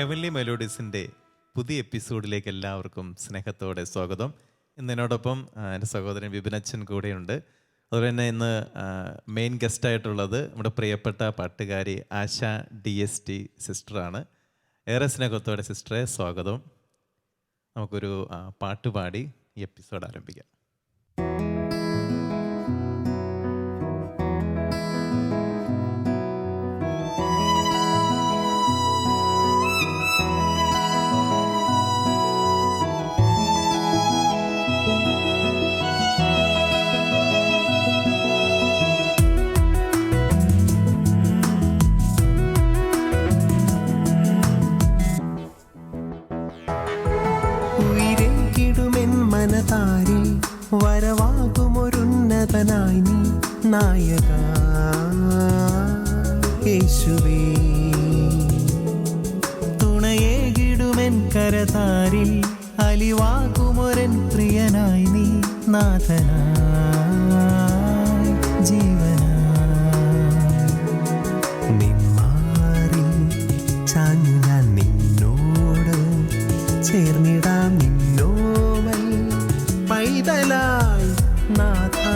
Heavenly മെലോഡീസിന്റെ പുതിയ എപ്പിസോഡിലേക്ക് എല്ലാവർക്കും സ്നേഹത്തോടെ സ്വാഗതം. ഇന്ന് എന്നോടൊപ്പം എന്റെ സഹോദരൻ വിപിനച്ചൻ കൂടെയുണ്ട്. അതുപോലെ തന്നെ ഇന്ന് മെയിൻ ഗസ്റ്റായിട്ടുള്ളത് നമ്മുടെ പ്രിയപ്പെട്ട പാട്ടുകാരി ആശ ഡി എസ് ടി സിസ്റ്ററാണ്. ഏറെ സ്നേഹത്തോടെ സിസ്റ്ററെ സ്വാഗതം. നമുക്കൊരു പാട്ട് പാടി ഈ എപ്പിസോഡ് ആരംഭിക്കാം. செய்தலாய் நாதா.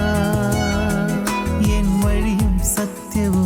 என் வழியும் சத்தியவும்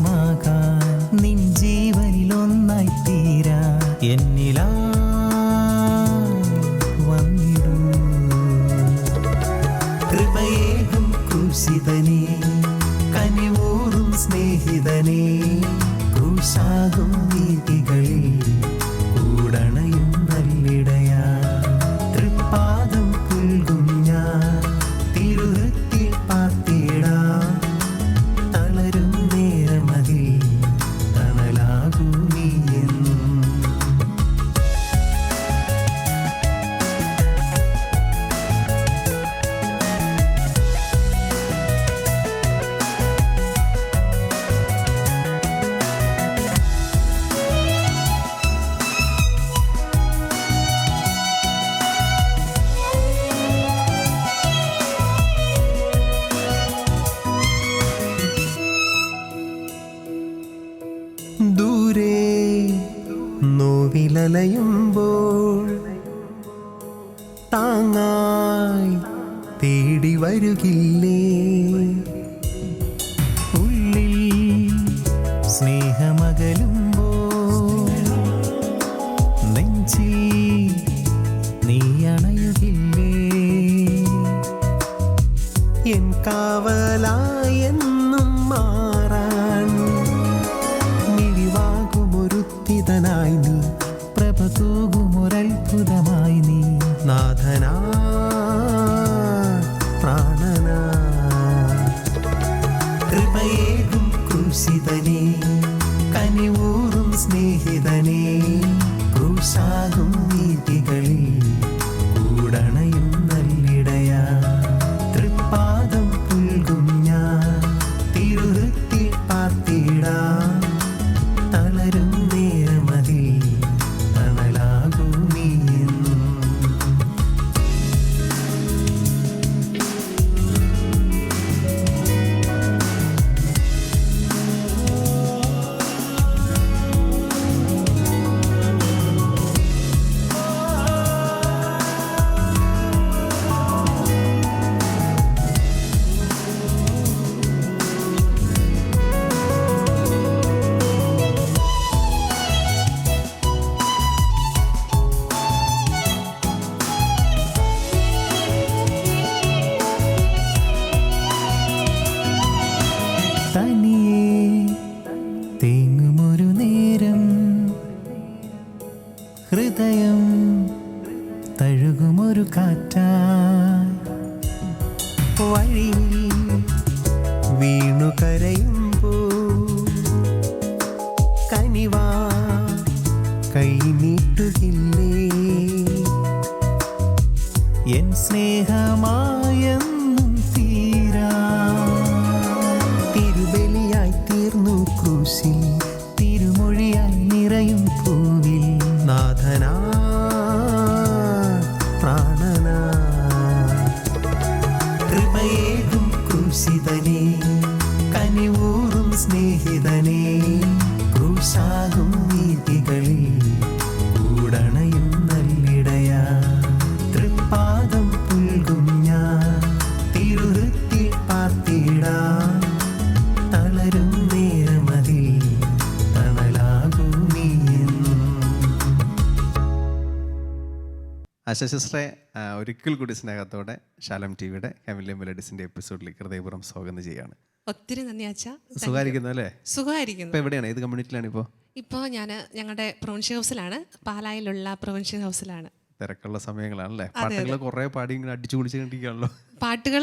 ആശാ സിസ്റ്ററെ ഒരിക്കൽ കൂടി സ്നേഹത്തോടെ ശാലം ടി വിയുടെ ഹെമിലെ മെലഡീസിന്റെ എപ്പിസോഡിലേക്ക് ഹൃദയപൂർവം സ്വാഗതം ചെയ്യാണ് ഒത്തിരി നന്ദി അച്ഛാ. സുഖമായിരിക്കുന്നു അല്ലേ? സുഖമായിരിക്കുന്നു. ഇപ്പൊ എവിടെയാണ്? ഏത് കമ്മ്യൂണിറ്റിയിലാണ് ഇപ്പോ? ഇപ്പോ ഞാൻ ഞങ്ങളുടെ പ്രൊവിൻഷ്യൽ ഹൗസിലാണ്. പാലായിലുള്ള പ്രൊവിൻഷ്യൽ ഹൗസിലാണ്. തിരക്കുള്ള സമയങ്ങളാണല്ലേ? പാട്ടുകൾ കുറേ പാടി ഇങ്ങനെ അടിച്ചു പൊളിച്ച് കണ്ടിരിക്കുകയാണല്ലോ. പാട്ടുകൾ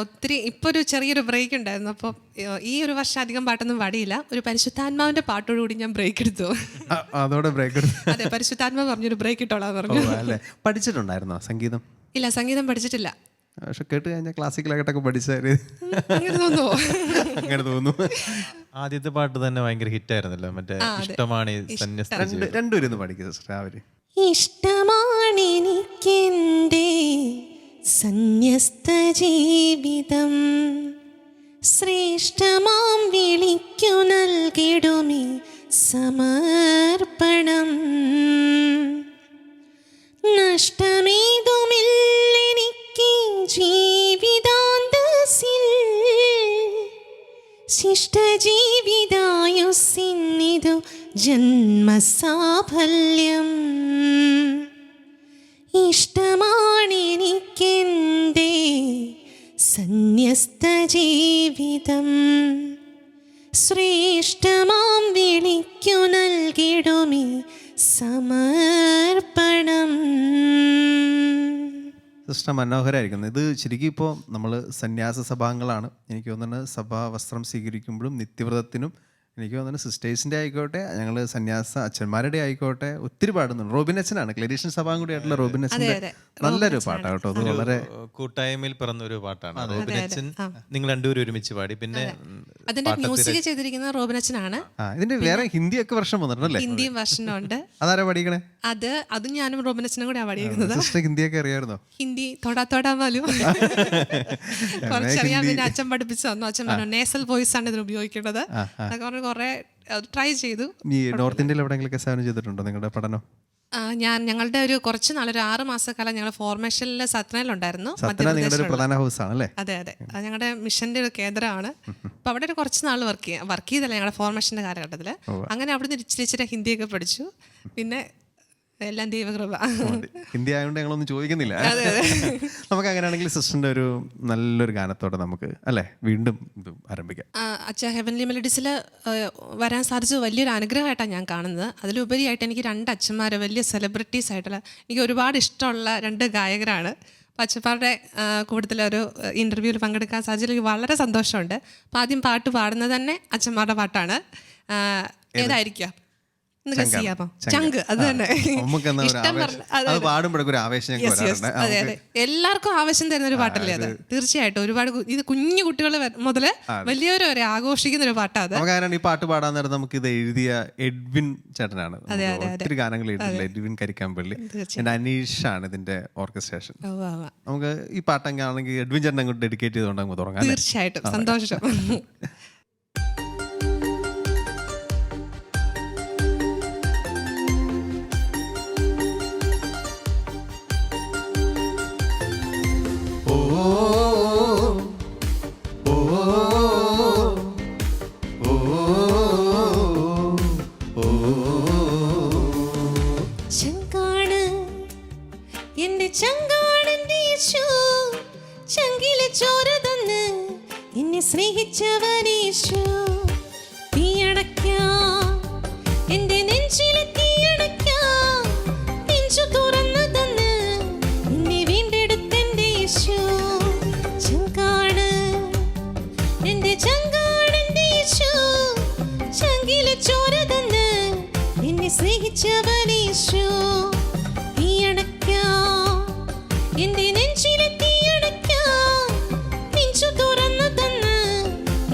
ഒത്തിരി ഇപ്പൊ ഒരു ചെറിയൊരു ബ്രേക്ക് ഉണ്ടായിരുന്നു. അപ്പോൾ ഈ ഒരു വർഷം അധികം പാട്ടൊന്നും പാടിയില്ല. ഒരു പരിശുദ്ധാത്മാവിന്റെ പാട്ടോടുകൂടി ഞാൻ ബ്രേക്ക് എടുത്തു. ആ, അതോടെ ബ്രേക്ക് എടുത്തു. അതെ പരിശുദ്ധാത്മാവ് പറഞ്ഞൊരു ബ്രേക്ക് ഇട്ടോളാം ഓ പറഞ്ഞു. അല്ലേ? പഠിച്ചിട്ടുണ്ടായിരുന്നോ സംഗീതം? ഇല്ല സംഗീതം പഠിച്ചിട്ടില്ല. പക്ഷെ കേട്ട് കഴിഞ്ഞാൽ ക്ലാസിക്കലായിട്ടൊക്കെ പഠിച്ചാൽ അങ്ങനെ തോന്നുന്നു. ആദ്യത്തെ പാട്ട് തന്നെ ഭയങ്കര ഹിറ്റായിരുന്നല്ലോ മറ്റേ ഇഷ്ടമാണ് രണ്ടുപേരും പഠിക്കുന്നത് ഇഷ്ടമാണ് എനിക്കെന്തേ? സന്യസ്ത ജീവിതം ശ്രേഷ്ഠമാം വിളിക്കു നൽകിടുമേ സമർപ്പണം. നഷ്ടമേതുമില്ലെനിക്ക് ജീവിതാന്തസിൽ ശിഷ്ടജീവിതായുസിന്നിതു ജന്മസാഫല്യം. ഇഷ്ടമാണെനിക്കെന്റെ സന്യസ്ത ജീവിതം. ശ്രേഷ്ഠമാം വിളിക്കു നൽകിടുമേ സമർപ്പണം. സിസ്റ്റർ മനോഹരമായിരിക്കുന്നു ഇത് ശരിക്കും ഇപ്പോൾ നമ്മൾ സന്യാസ സഭാംഗങ്ങളാണ്. എനിക്ക് തോന്നുന്നത് സഭാ വസ്ത്രം സ്വീകരിക്കുമ്പോഴും നിത്യവ്രതത്തിനും എനിക്ക് തോന്നുന്നു സിസ്റ്റേഴ്സിന്റെ ആയിക്കോട്ടെ ഞങ്ങൾ സന്യാസ അച്ഛന്മാരുടെ ആയിക്കോട്ടെ ഒത്തിരി പാടുന്നുണ്ട്. റോബിൻ അച്ഛനാണ് ക്ലരീഷൻ സഭാം കൂടി ആയിട്ടുള്ള റോബിൻ അച്ഛന്റെ നല്ലൊരു പാട്ടാണ് കേട്ടോ. അത് വളരെ കൂട്ടായ്മയിൽ പിറന്ന ഒരു പാട്ടാണ് റോബിൻ അച്ഛൻ നിങ്ങൾ രണ്ടുപേരും ഒരുമിച്ച് പാടി. പിന്നെ അതിന്റെ മ്യൂസിക് ചെയ്തിരിക്കുന്ന റോബിനച്ചനാണ് അച്ഛനാണ്. ഇതിന്റെ വേറെ ഹിന്ദി ഒക്കെ വർഷം വന്നിട്ടുണ്ടല്ലേ? ഹിന്ദിയും വർഷനുണ്ട് അതാരാ പഠിക്കണേ അത് അത് ഞാനും റോബിൻ അച്ഛനും കൂടെ പഠിക്കുന്നത് സിസ്റ്റർ ഹിന്ദിയൊക്കെ അറിയായിരുന്നോ ഹിന്ദി തൊടാ തൊടാ പോലും കുറച്ചറിയാൻ പിന്നെ അച്ഛൻ പഠിപ്പിച്ചു തന്നു. അച്ഛൻ പറഞ്ഞു നേസൽ വോയിസ് ആണ് ഇതിന് ഉപയോഗിക്കേണ്ടത്. കുറെ ട്രൈ ചെയ്തു. ഈ നോർത്ത് ഇന്ത്യയിൽ എവിടെയെങ്കിലും സേവനം ചെയ്തിട്ടുണ്ടോ നിങ്ങളുടെ പഠനം? ഞാൻ ഞങ്ങളുടെ ഒരു കുറച്ച് നാളൊരു ഒരു ആറ് മാസക്കാലം ഞങ്ങൾ ഫോർമേഷനിൽ സത്നയിലുണ്ടായിരുന്നു. പ്രധാന ഹൗസ് ആണല്ലേ അതെ അതെ. അത് ഞങ്ങളുടെ മിഷന്റെ ഒരു കേന്ദ്രമാണ്. അപ്പൊ അവിടെ ഒരു കുറച്ച് നാൾ വർക്ക് ചെയ്യാം വർക്ക് ചെയ്തല്ല ഞങ്ങളുടെ ഫോർമേഷന്റെ കാലഘട്ടത്തിൽ അങ്ങനെ അവിടുന്ന് ഇച്ചിരി ഇച്ചിരി ഹിന്ദിയൊക്കെ പഠിച്ചു. പിന്നെ എല്ലാം ദൈവകൃപ. ഹിന്ദി ആയതുകൊണ്ട് ഞങ്ങളൊന്നും ചോദിക്കുന്നില്ല. നമുക്ക് അങ്ങനെയാണെങ്കിൽ സിസ്റ്ററിന്റെ ഒരു നല്ലൊരു ഗാനത്തോടെ നമുക്ക് അല്ലേ? വീണ്ടും ഇത് ആരംഭിക്കാം. അച്ഛ ഹെവൻലി മെലഡീസിൽ വരാൻ സാധിച്ചത് വലിയൊരു അനുഗ്രഹമായിട്ടാണ് ഞാൻ കാണുന്നത്. അതിലുപരിയായിട്ട് എനിക്ക് രണ്ട് അച്ഛന്മാർ വലിയ സെലിബ്രിറ്റീസ് ആയിട്ടുള്ള എനിക്ക് ഒരുപാട് ഇഷ്ടമുള്ള രണ്ട് ഗായകരാണ്. പച്ചപ്പാറുടെ ഒരു ഇന്റർവ്യൂവിൽ പങ്കെടുക്കാൻ സാധിച്ചതിൽ എനിക്ക് വളരെ സന്തോഷമുണ്ട്. അപ്പോൾ ആദ്യം പാട്ട് പാടുന്നത് തന്നെ അച്ഛന്മാരുടെ പാട്ടാണ്. ഏതായിരിക്കാം? ചങ്ക് അത് തന്നെ. ആവേശം? ആവേശം എല്ലാവർക്കും ആവശ്യം തരുന്ന ഒരു പാട്ടല്ലേ അത്? തീർച്ചയായിട്ടും. ഒരുപാട് ഇത് കുഞ്ഞു കുട്ടികൾ മുതൽ വലിയവരെ വരെ ആഘോഷിക്കുന്ന ഒരു പാട്ടാണ് അത്. ഈ പാട്ട് പാടാൻ നേരം നമുക്ക് ഇത് എഴുതിയ എഡ്വിൻ ചേട്ടനാണ്. ഒത്തിരി ഗാനങ്ങൾ എഴുതിയില്ല എഡ്വിൻ കരിക്കാമ്പള്ളി എന്റെ അനീഷാണ് ഇതിന്റെ ഓർക്കസ്ട്രേഷൻ. നമുക്ക് ഈ പാട്ടൊക്കെ ആണെങ്കിൽ എഡ്വിൻ ചേട്ടൻ അങ്ങോട്ട് ഡെഡിക്കേറ്റ് ചെയ്തുകൊണ്ട് തുടങ്ങാം തീർച്ചയായിട്ടും. സന്തോഷം. സ്നേഹിച്ചവനേശു. തീയടയ്ക്കാം എന്റെ നെഞ്ചിലെ തീയടയ്ക്കാം നെഞ്ചു തുറന്നു തന്ന്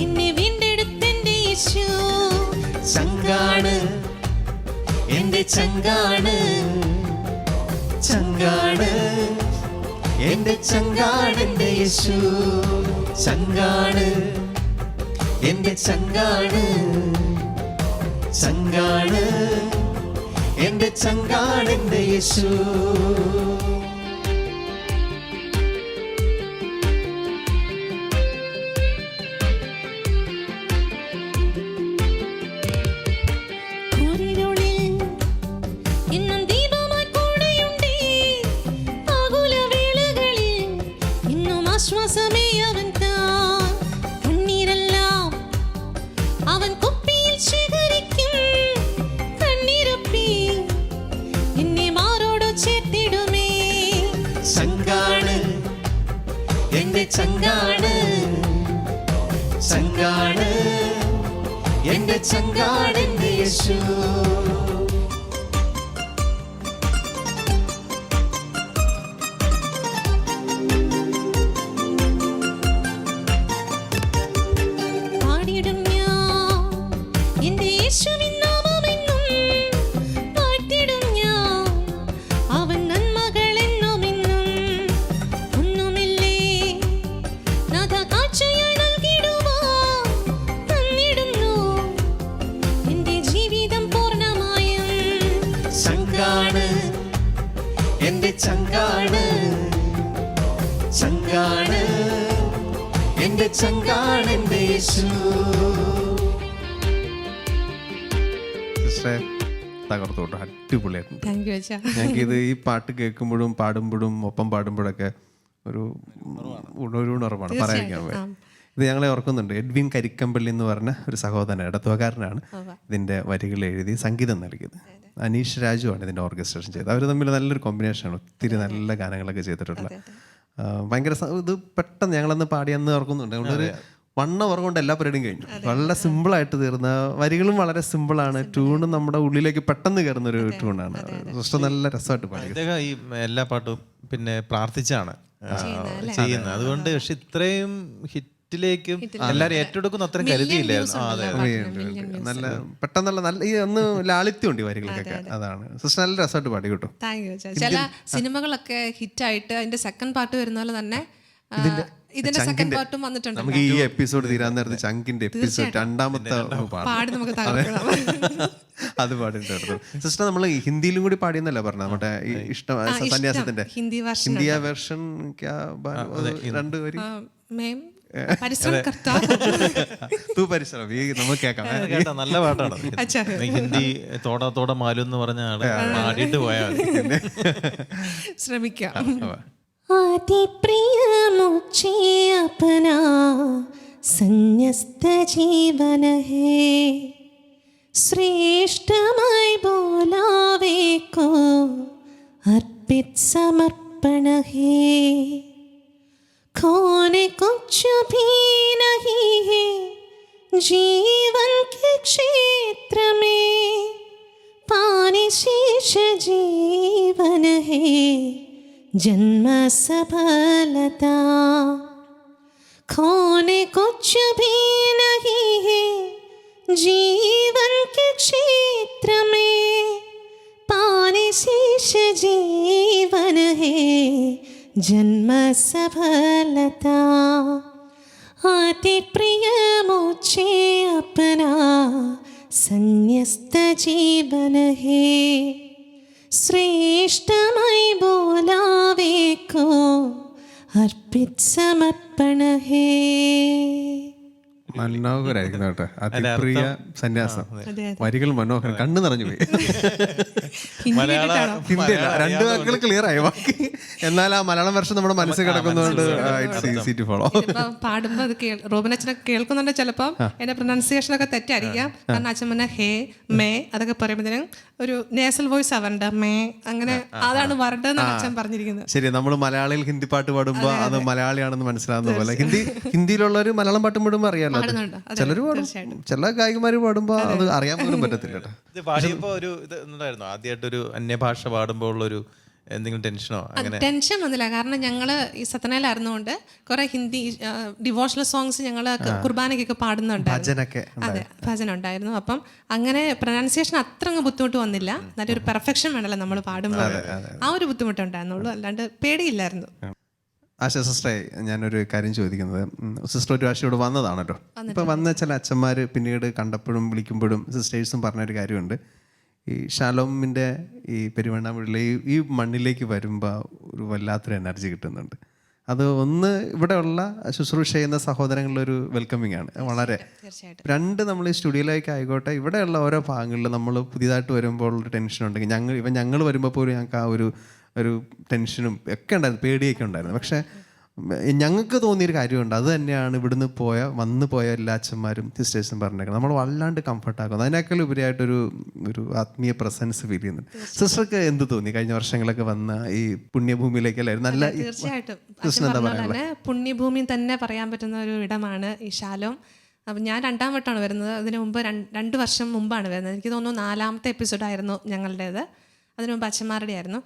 എന്നെ വീണ്ടെടുത്തെന്റെ യേശു. ചങ്കാണ് എന്റെ ചങ്കാണ് ചങ്കാണ് എന്റെ ചങ്കാണ് എന്റെ യേശു. ചങ്കാണ് എന്റെ ചങ്കാണ് ചങ്കാണ്. എന്റെ ചങ്കാണെന്റെ യേശു. എന്റെ യേശു. എന്റെ ചങ്കാണ് എന്റെ യേശു. സിസ്റ്ററെ തകർത്തു കേട്ടോ അടിപൊളിയായിട്ടുണ്ട് ഞങ്ങൾക്ക് ഇത് ഈ പാട്ട് കേൾക്കുമ്പോഴും പാടുമ്പോഴും ഒപ്പം പാടുമ്പോഴൊക്കെ ഒരു ഒരു ഉണർവാണ് പറയാൻ. ഇത് ഞങ്ങളെ ഓർക്കുന്നുണ്ട്. എഡ്വിൻ കരിക്കമ്പള്ളി എന്ന് പറഞ്ഞ ഒരു സഹോദരൻ ഇടത്തുവക്കാരനാണ് ഇതിന്റെ വരികൾ എഴുതി സംഗീതം നൽകിയത്. അനീഷ് രാജുവാണ് ഇതിന്റെ ഓർക്കസ്ട്രേഷൻ ചെയ്തത്. അവർ തമ്മിൽ നല്ലൊരു കോമ്പിനേഷനാണ് ഒത്തിരി നല്ല ഗാനങ്ങളൊക്കെ ചെയ്തിട്ടുള്ള ആ, ഭയങ്കര ഇത് പെട്ടെന്ന് ഞങ്ങളന്ന് പാടിയെന്ന് ഓർക്കുന്നുണ്ട്. അതുകൊണ്ടൊരു വണ്ണ അവർ കൊണ്ട് എല്ലാ പരിപാടിയും കഴിഞ്ഞു. വളരെ സിമ്പിളായിട്ട് തീർന്ന വരികളും വളരെ സിമ്പിളാണ്. ട്യൂണും നമ്മുടെ ഉള്ളിലേക്ക് പെട്ടെന്ന് കയറുന്ന ഒരു ട്യൂണാണ് സിസ്റ്റർ നല്ല രസമായിട്ട് പാടി. ഇദ്ദേഹം ഈ എല്ലാ പാട്ടും പിന്നെ പ്രാർത്ഥിച്ചാണ് ചെയ്യുന്നത് അതുകൊണ്ട് പക്ഷെ ഇത്രയും ഹിറ്റിലേക്കും എല്ലാരും ഏറ്റെടുക്കുന്ന അത്രയും കരുതിയില്ലായിരുന്നു. നല്ല പെട്ടെന്നുള്ള നല്ല ഈ ഒന്ന് ലാളിത്യം ഉണ്ട് ഈ വരികൾക്കൊക്കെ അതാണ്. സിസ്റ്റർ നല്ല രസമായിട്ട് പാടി കേട്ടോ. താങ്ക് യു അച്ഛാ ചില സിനിമകളൊക്കെ ഹിറ്റായിട്ട് അതിന്റെ സെക്കൻഡ് പാർട്ട് വരുന്ന പോലെ തന്നെ ഇതിന്റെ സെക്കൻഡ് പാർട്ടും വന്നിട്ടുണ്ട് നമുക്ക് ഈ എപ്പിസോഡ് തീരാൻ നേരത്തെ ചങ്കിന്റെ എപ്പിസോഡ് രണ്ടാമത്തെ പാട്ട്. പാടി നമുക്ക് അത്. പാടിയിട്ടുണ്ടായിരുന്നു. സിസ്റ്റർ നമ്മൾ ഹിന്ദിയിലും കൂടി പാടിയെന്നല്ലേ പറഞ്ഞത്? നമ്മുടെ ഇഷ്ടം സന്യാസത്തിന്റെ ഹിന്ദി വേർഷൻ ഹിന്ദിയ വെർഷൻ രണ്ട് തൂ നല്ല പാട്ടാണ് ഹിന്ദി തോടാ തോട മാലു എന്ന് പറഞ്ഞാണ് പാടിയിട്ട് പോയാൽ ശ്രമിക്കാം. സന്യസ്ത ജീവന ഹേ ശ്രേഷ്ഠമായി ബോലാവേക്കോ അർപ്പിത് സമർപ്പണ ഹേ खोने कुछ भी नहीं है जीवन के क्षेत्र में। पानी शेष जीवन है, जन्म सफलता। खोने कुछ भी नहीं है जीवन के क्षेत्र में। पानी शेष जीवन ജന്മസഫലത. അതിപ്രിയമോച്ചേ അപ്പന. സന്യസ്ത ജീവന ഹേ ശ്രേഷ്ഠമായി ബോലാവേക്കോ. അർപ്പിത് സമർപ്പണ ഹേ മനോഹരായിരിക്കുന്നു കേട്ടോ. അതിപ്രിയ സന്യാസം. വരികൾ മനോഹരം. കണ്ണു നിറഞ്ഞു പോയി. മലയാളം ഹിന്ദിയല്ല രണ്ട് വാക്കുകൾ ക്ലിയർ ആയി. ബാക്കി എന്നാൽ ആ മലയാളം വർഷം നമ്മുടെ മനസ്സിൽ കിടക്കുന്നതുകൊണ്ട് ഇറ്റ്സ് ഈസി ടു ഫോളോ ഇതിപ്പോ പാടുമ്പോ അത് റോബിൻ അച്ഛനൊക്കെ കേൾക്കുന്നുണ്ട് ചിലപ്പോ. എന്റെ പ്രൊനൗൺസിയേഷൻ ഒക്കെ തെറ്റായിരിക്കാം. കാരണം അച്ഛൻ പറഞ്ഞ ഹേ മേ അതൊക്കെ പറയുമ്പോഴത്തേനും ഒരു നേസൽ വോയിസ് ആവണ്ട മേ അങ്ങനെ അതാണ് വരണ്ടെന്നാണ് അച്ഛൻ പറഞ്ഞിരിക്കുന്നത്. ശരി നമ്മൾ മലയാളിയിൽ ഹിന്ദി പാട്ട് പാടുമ്പോൾ അത് മലയാളിയാണെന്ന് മനസ്സിലാവുന്ന പോലെ. ഹിന്ദി ഹിന്ദിയിലുള്ളവർ മലയാളം പാട്ടും പാടുമ്പോൾ അറിയാലോ. പാടുന്നുണ്ട്. ചിലർ പാടും. ചില ഗായികമാര് പാടുമ്പോൾ അത്. അറിയാൻ പോലും പറ്റത്തില്ല കേട്ടോ. ഇത് പാടിയപ്പോ ഒരു ഇത് ഉണ്ടായിരുന്നു ആദ്യമായിട്ടൊരു അന്യഭാഷ പാടുമ്പോൾ ഉള്ളൊരു എന്തെങ്കിലും ടെൻഷനോ അങ്ങനെ? ടെൻഷൻ വന്നില്ല. കാരണം ഞങ്ങൾ ഈ സത്തനയിലായിരുന്നുകൊണ്ട് കുറെ ഹിന്ദി ഡിവോഷണൽ സോങ്സ് ഞങ്ങൾ കുർബാനയ്ക്കൊക്കെ പാടുന്നുണ്ടായിരുന്നു. ഭജനൊക്കെ അതെ ഭജന ഉണ്ടായിരുന്നു അപ്പം അങ്ങനെ പ്രൊനൗൺസിയേഷൻ അത്ര അങ്ങ് ബുദ്ധിമുട്ട് വന്നില്ല. നല്ലൊരു പെർഫെക്ഷൻ വേണമല്ലോ നമ്മൾ പാടുമ്പോൾ. ആ ഒരു ബുദ്ധിമുട്ടുണ്ടായിരുന്നുള്ളൂ. അല്ലാണ്ട് പേടിയില്ലായിരുന്നു. ആശ സിസ്റ്ററെ ഞാനൊരു കാര്യം ചോദിക്കുന്നത്. സിസ്റ്റർ ഒരു ആശയോട് വന്നതാണല്ലോ ഇപ്പൊ വന്ന ചില അച്ഛന്മാർ പിന്നീട് കണ്ടപ്പോഴും വിളിക്കുമ്പോഴും സിസ്റ്റേഴ്സും പറഞ്ഞൊരു കാര്യമുണ്ട്. ഈ ഷാലോമിന്റെ ഈ പെരുവണ്ണാമുള്ളിലെ ഈ ഈ മണ്ണിലേക്ക് വരുമ്പോൾ ഒരു വല്ലാത്തൊരു എനർജി കിട്ടുന്നുണ്ട്. അത് ഒന്ന് ഇവിടെയുള്ള ശുശ്രൂഷ ചെയ്യുന്ന സഹോദരങ്ങളിലൊരു വെൽക്കമിങ് ആണ്. വളരെ. രണ്ട് നമ്മൾ ഈ സ്റ്റുഡിയോയിലേക്ക് ആയിക്കോട്ടെ ഇവിടെയുള്ള ഓരോ ഭാഗങ്ങളിൽ നമ്മൾ പുതിയതായിട്ട് വരുമ്പോൾ ഉള്ള ടെൻഷൻ ഉണ്ടെങ്കിൽ ഞങ്ങൾ ഇപ്പം ഞങ്ങൾ വരുമ്പോൾ പോലും ഞങ്ങൾക്ക് ആ ഒരു ഒരു ടെൻഷനും ഒക്കെ ഉണ്ടായിരുന്നു പേടിയൊക്കെ ഉണ്ടായിരുന്നു. പക്ഷേ ഞങ്ങൾക്ക് തോന്നിയൊരു കാര്യമുണ്ട്. അത് തന്നെയാണ് ഇവിടുന്ന് പോയ വന്ന് പോയ എല്ലാ അച്ഛന്മാരും സിസ്റ്റേഴ്സും പറഞ്ഞേക്കുന്നത്. നമ്മൾ വല്ലാണ്ട് കംഫർട്ട് ആക്കുന്നത് അതിനേക്കാൾ ഉപരിയായിട്ടൊരു ഒരു ആത്മീയ പ്രസൻസ് ഫീൽ ചെയ്യുന്നുണ്ട് സിസ്റ്റർക്ക് എന്ത് തോന്നി? കഴിഞ്ഞ വർഷങ്ങളൊക്കെ വന്ന ഈ പുണ്യഭൂമിയിലേക്കല്ലായിരുന്നു നല്ല തീർച്ചയായിട്ടും. പുണ്യഭൂമി തന്നെ പറയാൻ പറ്റുന്ന ഒരു ഇടമാണ് ഈ ശാലോം അപ്പം ഞാൻ രണ്ടാം വട്ടമാണ് വരുന്നത്. അതിന് മുമ്പ് രണ്ട് രണ്ട് വർഷം മുമ്പാണ് വരുന്നത്. എനിക്ക് തോന്നുന്നു നാലാമത്തെ എപ്പിസോഡായിരുന്നു ഞങ്ങളുടേത്. അതിനു മുമ്പ് അച്ഛന്മാരുടെ ആയിരുന്നു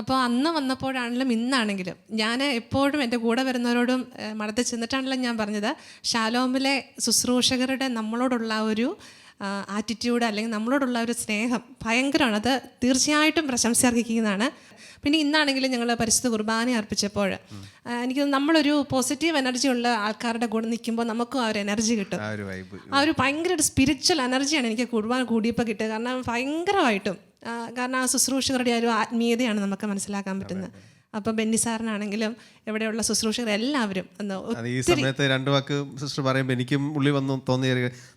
അപ്പോൾ അന്ന് വന്നപ്പോഴാണെങ്കിലും ഇന്നാണെങ്കിലും. ഞാൻ എപ്പോഴും എന്റെ കൂടെ വരുന്നവരോടും മഠത്തിൽ ചെന്നിട്ടാണല്ലോ ഞാൻ പറഞ്ഞത്. ഷാലോമിലെ ശുശ്രൂഷകരുടെ നമ്മളോടുള്ള ഒരു ആറ്റിറ്റ്യൂഡ് അല്ലെങ്കിൽ നമ്മളോടുള്ള ഒരു സ്നേഹം ഭയങ്കരമാണ്. അത് തീർച്ചയായിട്ടും പ്രശംസ അർഹിക്കുന്നതാണ്. പിന്നെ ഇന്നാണെങ്കിലും ഞങ്ങൾ പരിശുദ്ധ കുർബാന അർപ്പിച്ചപ്പോൾ എനിക്ക് നമ്മളൊരു പോസിറ്റീവ് എനർജി ഉള്ള ആൾക്കാരുടെ കൂടെ നിൽക്കുമ്പോൾ നമുക്കും ആ ഒരു എനർജി കിട്ടും. ആ ഒരു ഭയങ്കര ഒരു സ്പിരിച്വൽ എനർജിയാണ് എനിക്ക് കുർബാന കൂടിയപ്പോൾ കിട്ടുക കാരണം ഭയങ്കരമായിട്ടും കാരണം ആ ശുശ്രൂഷകരുടെ ഒരു ആത്മീയതയാണ് നമുക്ക് മനസ്സിലാക്കാൻ പറ്റുന്നത്. അപ്പോൾ ബെന്നി സാറിനാണെങ്കിലും ഇവിടെയുള്ള ശുശ്രൂഷകർ എല്ലാവരും ഈ സമയത്ത് രണ്ട് വാക്ക് സിസ്റ്റർ പറയുമ്പോൾ എനിക്കും ഉള്ളി വന്നു തോന്നിയ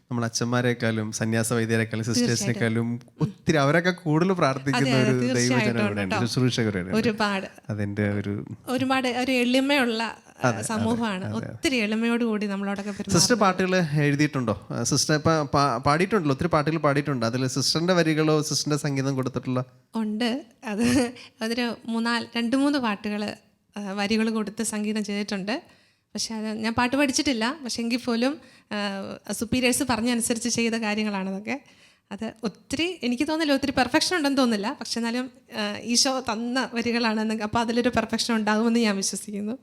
നമ്മൾ അച്ഛന്മാരെക്കാളും സന്യാസ വൈദ്യരെക്കാളും സിസ്റ്റേഴ്സിനെക്കാളും ഒത്തിരി അവരൊക്കെ കൂടുതൽ പ്രാർത്ഥിക്കുന്ന ഒരു ദൈവജനം ഒരുപാട്. അതിന്റെ ഒരു ഒരുപാട് ഒരു എളിമയുള്ള സമൂഹമാണ്. ഒത്തിരി എളിമയോടുകൂടി നമ്മളോടൊക്കെ സിസ്റ്റർ പാട്ടുകൾ എഴുതിയിട്ടുണ്ടോ? സിസ്റ്റർ ഇപ്പം പാടിയിട്ടുണ്ടല്ലോ ഒത്തിരി പാട്ടുകൾ പാടിയിട്ടുണ്ട്. അതിൽ സിസ്റ്ററിന്റെ വരികളോ സിസ്റ്ററിന്റെ സംഗീതം കൊടുത്തിട്ടുള്ള? ഉണ്ട്. അത് അതൊരു മൂന്നാൽ രണ്ട് മൂന്ന് പാട്ടുകൾ വരികൾ കൊടുത്ത് സംഗീതം ചെയ്തിട്ടുണ്ട്. പക്ഷെ അത് ഞാൻ പാട്ട് പഠിച്ചിട്ടില്ല. പക്ഷെ എങ്കിൽ പോലും സുപ്പീരിയേഴ്സ് പറഞ്ഞനുസരിച്ച് ചെയ്ത കാര്യങ്ങളാണ് അതൊക്കെ. അത് ഒത്തിരി എനിക്ക് തോന്നില്ല ഒത്തിരി പെർഫെക്ഷൻ ഉണ്ടെന്ന് തോന്നില്ല പക്ഷെ എന്നാലും ഈശോ തന്ന വരികളാണെന്ന് അപ്പോൾ അതിലൊരു പെർഫെക്ഷൻ ഉണ്ടാകുമെന്ന് ഞാൻ വിശ്വസിക്കുന്നു.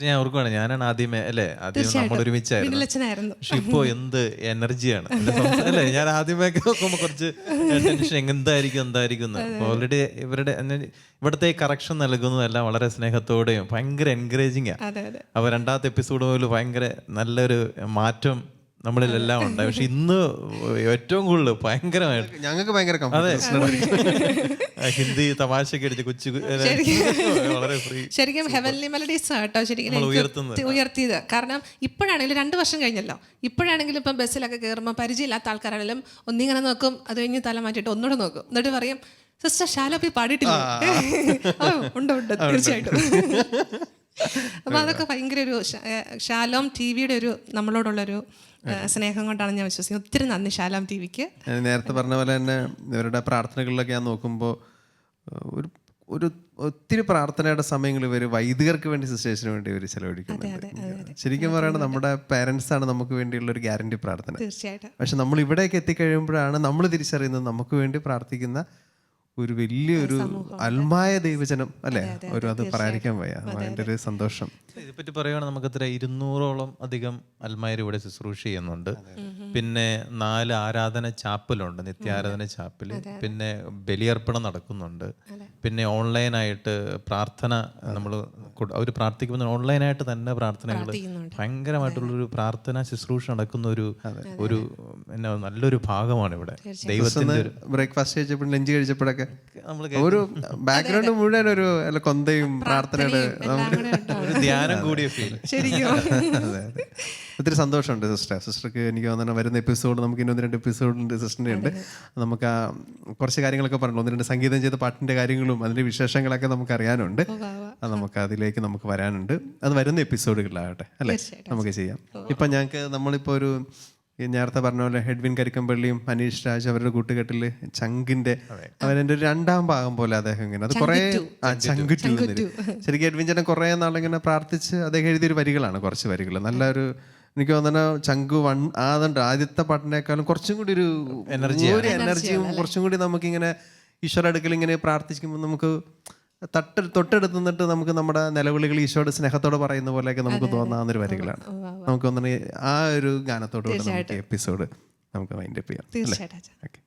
ഞാൻ ഓർക്കുവാണ് ഞാനാണ് ആദ്യമേ അല്ലേ? ആദ്യം നമ്മൾ ഒരുമിച്ചായിരുന്നു. പക്ഷെ ഇപ്പോ എന്ത് എനർജിയാണ്? അല്ലേ? ഞാൻ ആദ്യമേ നോക്കുമ്പോ കുറച്ച് ടെൻഷൻ എന്തായിരിക്കും എന്തായിരിക്കും ഓൾറെഡി ഇവരുടെ ഇവിടുത്തെ കറക്ഷൻ നൽകുന്നതെല്ലാം വളരെ സ്നേഹത്തോടെയും ഭയങ്കര എൻകറേജിങ് ആണ് അപ്പൊ രണ്ടാമത്തെ എപ്പിസോഡ് പോലും ഭയങ്കര നല്ലൊരു മാറ്റം നമ്മളിലെല്ലാം ഉണ്ട് പക്ഷെ ഇന്ന് ഏറ്റവും കൂടുതൽ ഭയങ്കരമായിട്ട് ഞങ്ങൾക്ക് ഭയങ്കര അതെ. ഹിന്ദി തമാശയൊക്കെ അടിച്ച് കൊച്ചു വളരെ ഫ്രീ ശരിക്കും ഹെവൻലി മെലഡീസ് കേട്ടോ ശരിക്കും. ഉയർത്തിയത്. കാരണം ഇപ്പോഴാണെങ്കിലും രണ്ട് വർഷം കഴിഞ്ഞല്ലോ. ഇപ്പോഴാണെങ്കിലും ഇപ്പം ബസ്സിലൊക്കെ കയറുമ്പോൾ പരിചയമില്ലാത്ത ആൾക്കാരാണെങ്കിലും ഒന്നിങ്ങനെ നോക്കും അത് കഴിഞ്ഞ് തല മാറ്റിയിട്ട് ഒന്നുകൂടെ നോക്കും. എന്നിട്ട് പറയും സിസ്റ്റർ ഷാലോപ്പി പാടിയിട്ടില്ല? ഉണ്ട് ഉണ്ട് തീർച്ചയായിട്ടും. അപ്പൊ അതൊക്കെ ഭയങ്കര ഒരു ഷാലോം ടി വിയുടെ ഒരു നമ്മളോടുള്ളൊരു സ്നേഹം കൊണ്ടാണ് ഞാൻ വിശ്വസിക്കുന്നത്. ഒത്തിരി നന്ദി ഷാലോം ടി വിക്ക്. നേരത്തെ പറഞ്ഞ പോലെ തന്നെ ഇവരുടെ പ്രാർത്ഥനകളിലൊക്കെ ഞാൻ നോക്കുമ്പോൾ ഒരു ഒരു ഒത്തിരി പ്രാർത്ഥനയുടെ സമയങ്ങൾ ഇവർ വൈദികർക്ക് വേണ്ടി സിസ്റ്റേഴ്സിന് വേണ്ടി ഇവർ ചെലവഴിക്കുന്നുണ്ട്. ശരിക്കും പറയുന്നത് നമ്മുടെ പേരൻസ് ആണ് നമുക്ക് വേണ്ടിയുള്ള ഒരു ഗ്യാരണ്ടി പ്രാർത്ഥന. തീർച്ചയായിട്ടും. പക്ഷെ നമ്മൾ ഇവിടേക്ക് എത്തിക്കഴിയുമ്പോഴാണ് നമ്മൾ തിരിച്ചറിയുന്നത് നമുക്ക് വേണ്ടി പ്രാർത്ഥിക്കുന്ന ഒരു വലിയൊരു അൽമായ ദൈവജനം അല്ലേ? ഒരു അത് പറയാതിരിക്കാൻ വയ്യ. അതിന്റെ ഒരു സന്തോഷം. ഇതിനെപ്പറ്റി പറയുകയാണെങ്കിൽ നമുക്ക് ഇത്ര ഇരുന്നൂറോളം അധികം അൽമായർ ഇവിടെ ശുശ്രൂഷ ചെയ്യുന്നുണ്ട്. പിന്നെ നാല് ആരാധന ചാപ്പലുണ്ട് നിത്യാരാധന ചാപ്പൽ. പിന്നെ ബലിയർപ്പണം നടക്കുന്നുണ്ട്. പിന്നെ ഓൺലൈനായിട്ട് പ്രാർത്ഥന നമ്മൾ അവർ പ്രാർത്ഥിക്കുമ്പോൾ ഓൺലൈനായിട്ട് തന്നെ പ്രാർത്ഥനകൾ ഭയങ്കരമായിട്ടുള്ളൊരു പ്രാർത്ഥന ശുശ്രൂഷ നടക്കുന്ന ഒരു ഒരു എന്നാ നല്ലൊരു ഭാഗമാണ് ഇവിടെ ദൈവത്തിന് ഒരു ബ്രേക്ക്ഫാസ്റ്റ് കഴിച്ചപ്പോഴും ലഞ്ച് കഴിച്ചപ്പോഴൊക്കെ ഒരു ബാക്ക്ഗ്രൗണ്ട് മുഴുവൻ ഒരു കൊന്തയും പ്രാർത്ഥനയുടെ ധ്യാനം കൂടിയ ഫീൽ ഒത്തിരി സന്തോഷമുണ്ട് സിസ്റ്റർ സിസ്റ്റർക്ക് എനിക്ക് തോന്നുന്നു വരുന്ന എപ്പിസോഡ് നമുക്ക് ഇനി ഒന്ന് രണ്ട് എപ്പിസോഡുണ്ട് സിസ്റ്ററിന്റെ ഉണ്ട്. നമുക്ക് ആ കുറച്ച് കാര്യങ്ങളൊക്കെ പറഞ്ഞു ഒന്ന് രണ്ട് സംഗീതം ചെയ്ത പാട്ടിന്റെ കാര്യങ്ങളും അതിന്റെ വിശേഷങ്ങളൊക്കെ നമുക്ക് അറിയാനുണ്ട്. അത് നമുക്ക് അതിലേക്ക് നമുക്ക് വരാനുണ്ട്. അത് വരുന്ന എപ്പിസോഡുകളിലാകട്ടെ അല്ലേ? നമുക്ക് ചെയ്യാം. ഇപ്പം ഞങ്ങൾക്ക് നമ്മളിപ്പോൾ ഒരു ഈ നേരത്തെ പറഞ്ഞ പോലെ ഹെഡ്വിൻ കരിക്കമ്പള്ളിയും അനീഷ് രാജ് അവരുടെ കൂട്ടുകെട്ടിൽ ചങ്കിന്റെ അവരെ ഒരു രണ്ടാം ഭാഗം പോലെ അദ്ദേഹം ഇങ്ങനെ. അത് കുറേ ആ ചങ്കുറ്റു ശരിക്കും എഡ്വിൻ ചേട്ടൻ കുറെ നാളിങ്ങനെ പ്രാർത്ഥിച്ച് അദ്ദേഹം എഴുതിയൊരു വരികളാണ് കുറച്ച് വരികൾ നല്ലൊരു എനിക്ക് തോന്നുന്നു ചങ്കു വൺ ആദണ്ട് ആദ്യത്തെ പാട്ടിനേക്കാളും കുറച്ചും കൂടി ഒരു എനർജി ഒരു എനർജിയും കുറച്ചും കൂടി നമുക്കിങ്ങനെ ഈശ്വര അടുക്കൽ ഇങ്ങനെ പ്രാർത്ഥിക്കുമ്പോൾ നമുക്ക് തട്ട് തൊട്ടടുത്ത് നിന്നിട്ട് നമുക്ക് നമ്മുടെ നിലവിളികൾ ഈശോയുടെ സ്നേഹത്തോടെ പറയുന്ന പോലെയൊക്കെ നമുക്ക് തോന്നാവുന്ന ഒരു വരികളാണ്. നമുക്ക് തോന്നുന്നു ആ ഒരു ഗാനത്തോടുകൂടെ നമുക്ക് എപ്പിസോഡ് നമുക്ക് വൈൻഡപ്പ് ചെയ്യാം തീർച്ചയായിട്ടും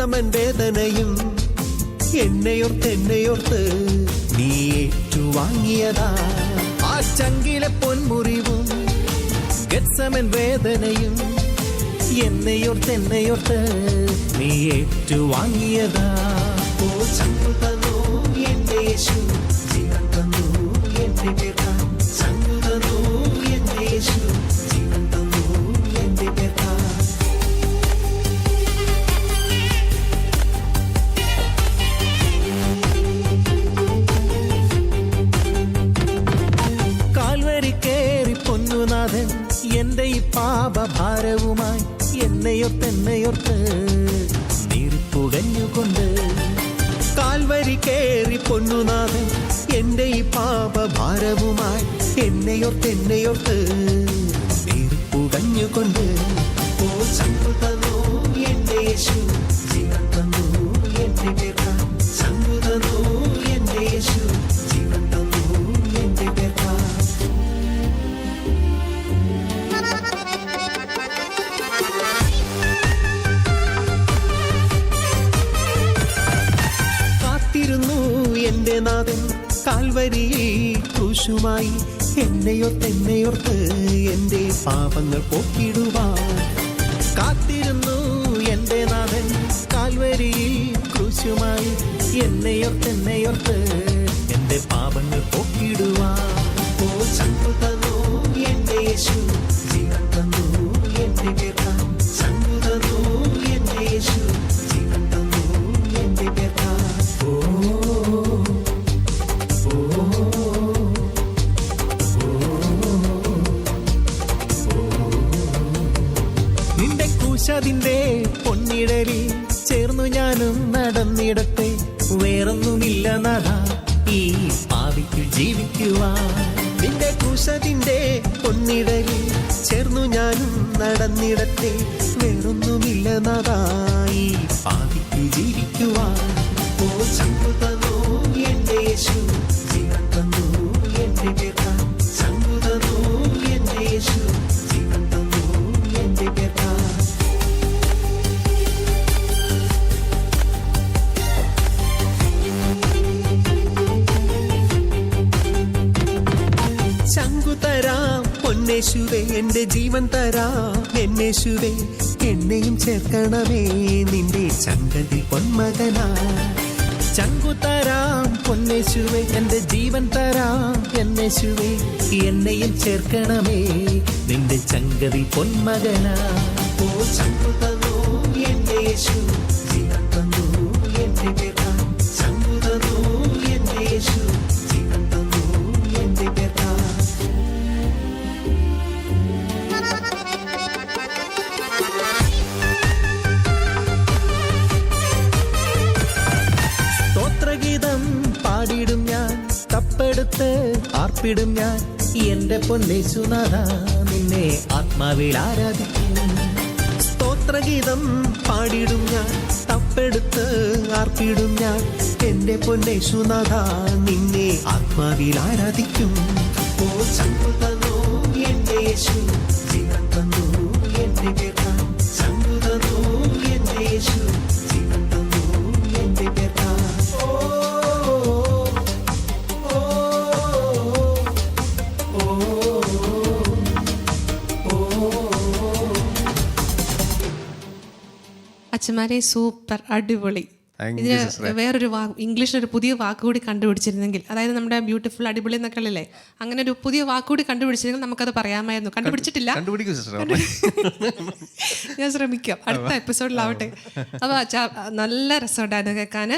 പൊന്മുറിവും വേദനയും എന്നെയോർത്ത് എന്നെയോർത്ത് നീ ഏറ്റുവാങ്ങിയതാ. ആ ചങ്കിലെ പൊന്മുറിവും ഗത്സമൻ വേദനയും എന്നെയോർത്ത് എന്നെയോർത്ത് നീ ഏറ്റുവാങ്ങിയതാ. ഓ ചങ്കു തന്നു എന്റെ യേശു എന്റെ ഈ പാപഭാരവുമായി എന്നെയൊത്ത് എന്നെയൊത്ത് നീർപ്പുകഞ്ഞുകൊണ്ട് കാൽവരി കേറി പൊന്നുനാഥൻ എന്റെ ഈ പാപഭാരവുമായി എന്നെയൊത്ത് എന്നെയൊത്ത് നീർപ്പുകഞ്ഞുകൊണ്ട് ഓ തന്നു എന്റെ യേശു. എന്റെ നാഥൻ കാൽവരി ക്രൂശുമായി എന്നെയോ എന്നെയൊർത്ത് എന്റെ പാപങ്ങൾ പോക്കിടുവാൻ കാത്തിരുന്നു എന്റെ നാഥൻ കാൽവരി ക്രൂശുമായി എന്നെയോ എന്നെയൊർത്ത് എന്റെ പാപങ്ങൾ പോക്കിടുവാൻ. ഓ ചങ്കു തന്നു എന്റെ യേശു ജീവൻ തന്നു എന്റെ കേൾക്കാൻ ചങ്കു തന്നു എന്റെ യേശു. പൊന്നിടലിൽ ചേർന്നു ഞാനും നടന്നിടത്തെ വേറൊന്നുമില്ല നദ ഈ പാവിക്കു ജീവിക്കുവാൻ നിന്റെ കൂശതിന്റെ പൊന്നിടലിൽ ചേർന്നു ഞാനും നടന്നിടത്തെ വേറൊന്നുമില്ല എന്നേശുവേ എന്നെയും ചേർക്കണമേ. നിന്റെ ചങ്കതിൽ പൊന്മകനാ. ചങ്കു തരാം പൊന്നേശുവേ എന്റെ ജീവൻ തരാം എന്നേശുവേ എന്നെയും ചേർക്കണമേ. നിന്റെ ചങ്കതി പൊന്മകനാ. ഓ ചങ്കു തന്നു എന്റെ യേശു ജീവൻ തന്നു എന്റെ പൊന്നേശുനാഥ നിന്നെ ആത്മാവിൽ ആരാധിക്കും. സ്തോത്രഗീതം പാടിടും ഞാൻ തപ്പെടുത്ത് ആർപ്പിടും ഞാൻ. എന്റെ പൊന്നേശുനാഥ നിന്നെ ആത്മാവിൽ ആരാധിക്കും. ഓ ചങ്കു എന്റെ യേശു അച്ഛന്മാരെ സൂപ്പർ അടിപൊളി. ഇതിന്. വേറൊരു വാക്ക് ഇംഗ്ലീഷിനൊരു പുതിയ വാക്ക് കൂടി കണ്ടുപിടിച്ചിരുന്നെങ്കിൽ അതായത് നമ്മുടെ ബ്യൂട്ടിഫുൾ അടിപൊളി എന്നൊക്കെ അല്ലേ അങ്ങനെ ഒരു പുതിയ വാക്ക് കൂടി കണ്ടുപിടിച്ചിരുന്നെങ്കിൽ നമുക്കത് പറയാമായിരുന്നു. കണ്ടുപിടിച്ചിട്ടില്ല. ഞാൻ ശ്രമിക്കാം. അടുത്ത എപ്പിസോഡിലാവട്ടെ അപ്പോൾ അച്ഛാ നല്ല രസമുണ്ടായിരുന്നു കേൾക്കാൻ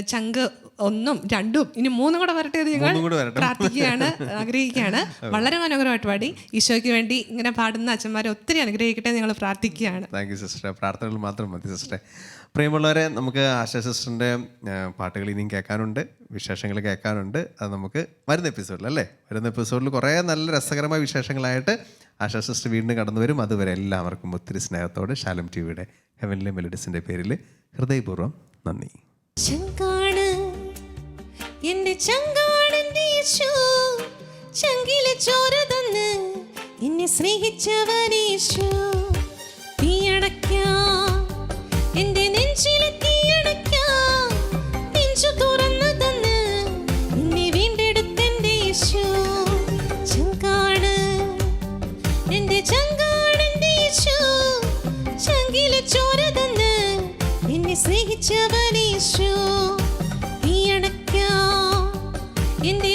ചങ്ക് ഒന്നും രണ്ടും ഇനി മൂന്നും കൂടെ വരട്ടെ നിങ്ങൾ പ്രാർത്ഥിക്കുകയാണ് ആഗ്രഹിക്കുകയാണ്. വളരെ മനോഹരമായിട്ട് പാടി. ഈശോയ്ക്ക് വേണ്ടി ഇങ്ങനെ പാടുന്ന അച്ഛന്മാരെ ഒത്തിരി അനുഗ്രഹിക്കട്ടെ എന്ന് ഞങ്ങൾ പ്രാർത്ഥിക്കുകയാണ്. താങ്ക് യു സിസ്റ്ററെ പ്രാർത്ഥനകൾ മാത്രം മതി സിസ്റ്റർ പ്രിയമുള്ളവരെ നമുക്ക് ആശാ സിസ്റ്ററിന്റെ പാട്ടുകൾ ഇനിയും കേൾക്കാനുണ്ട്. വിശേഷങ്ങൾ കേൾക്കാനുണ്ട്. അത് നമുക്ക് വരുന്ന എപ്പിസോഡിൽ അല്ലേ? വരുന്ന എപ്പിസോഡിൽ കുറേ നല്ല രസകരമായ വിശേഷങ്ങളായിട്ട് ആശാ സിസ്റ്റർ വീണ്ടും കടന്നു വരും. അതുവരെ എല്ലാവർക്കും ഒത്തിരി സ്നേഹത്തോടെ ശാലം ടി വിയുടെ ഹെവൻലി മെലഡീസിന്റെ പേരിൽ ഹൃദയപൂർവം നന്ദി. ചങ്കാണ് എന്റെ ചങ്കാണെന്റെ യേശു ചങ്കിലെ ചോര തന്ന് എന്നെ സ്നേഹിച്ചവനേശു തീയടയ്ക്കാം. എന്റെ നെഞ്ചിലെ സ്നേഹിച്ചവനേശു നീ എന്റെ നെഞ്ചിലെത്തി